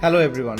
Hello everyone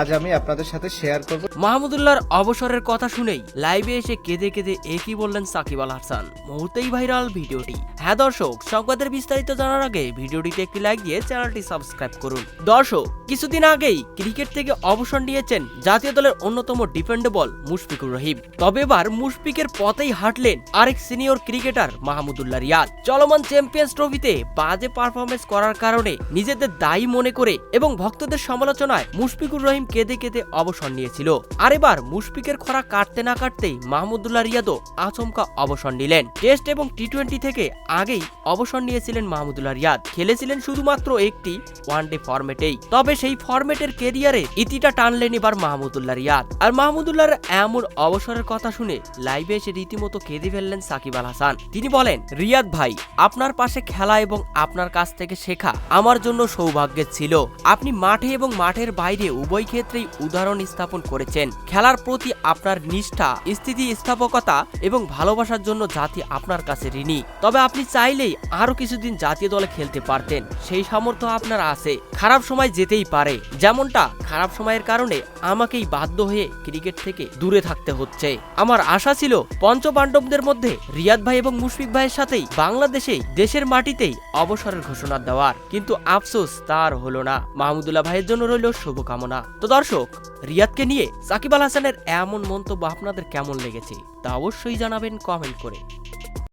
আজ আমি আপনাদের সাথে শেয়ার করব মাহমুদুল্লাহর অবসরের কথা শুনেই লাইভে এসে কেঁদে কেঁদে একই বললেন সাকিব আল হাসান। মুহূর্তেই ভাইরাল ভিডিওটি। হ্যাঁ দর্শক, সংবাদের বিস্তারিত জানার আগে ভিডিওটিতে একটি লাইক দিয়ে চ্যানেলটি সাবস্ক্রাইব করুন। দর্শক, কিছুদিন আগেই ক্রিকেট থেকে অবসর নিয়েছেন জাতীয় দলের অন্যতম ডিফেন্ডেবল মুশফিকুর রহিম। তবে এবার মুশফিকের পথেই হাঁটলেন আরেক সিনিয়র ক্রিকেটার মাহমুদুল্লাহ রিয়াদ। চলমান চ্যাম্পিয়ন্স ট্রফিতে বাজে পারফরমেন্স করার কারণে নিজেদের দায়ী মনে করে এবং ভক্তদের সমালোচনায় মুশফিকুর রহিম কেঁদে কেঁদে অবসর নিয়েছিল। আর এবার মুশফিকের খরা কাটতে না কাটতেই মাহমুদুল্লাহ রিয়াদও আচমকা অবসর নিলেন। টেস্ট এবং টি টোয়েন্টি থেকে আগেই অবসর নিয়েছিলেন মাহমুদুল্লাহ রিয়াদ। খেলেছিলেন শুধুমাত্র একটি ওয়ানডে ফরম্যাটেই। তবে সেই ফরম্যাটের কেরিয়ারে ইতিটা টানলেন এবার মাহমুদুল্লাহ রিয়াদ। আর মাহমুদুল্লাহর এমন অবসরের কথা শুনে লাইভে এসে রীতিমতো কেঁদে ফেললেন সাকিব আল হাসান। তিনি বলেন, রিয়াদ ভাই, আপনার পাশে খেলা এবং আপনার কাছ থেকে শেখা আমার জন্য সৌভাগ্যের ছিল। আপনি মাঠে এবং মাঠের বাইরে উভয় ক্ষেত্রেই উদাহরণ স্থাপন করেছেন। খেলার প্রতি আপনার নিষ্ঠা, স্থিতি স্থাপকতা এবং ভালোবাসার জন্য জাতি আপনার কাছে ঋণী। তবে আপনি চাইলেই আরও কিছুদিন জাতীয় দলে খেলতে পারতেন। সেই সামর্থ্য আপনার আছে। খারাপ সময় যেতেই পারে। যেমনটা খারাপ সময়ের কারণে আমাকেই বাধ্য হয়ে ক্রিকেট থেকে দূরে থাকতে হচ্ছে। আমার আশা ছিল পঞ্চপাণ্ডবদের মধ্যে রিয়াদ ভাই এবং মুশফিক ভাইয়ের সাথেই বাংলাদেশেই দেশের মাটিতেই অবসরের ঘোষণা দেওয়ার। কিন্তু আফসোস তার হলো না। মাহমুদুল্লাহ ভাইয়ের জন্য রইল শুভকামনা। তো দর্শক, রিয়াদকে নিয়ে সাকিব আল হাসানের এমন মন্তব্য আপনাদের কেমন লেগেছে তা অবশ্যই জানাবেন কমেন্ট করে।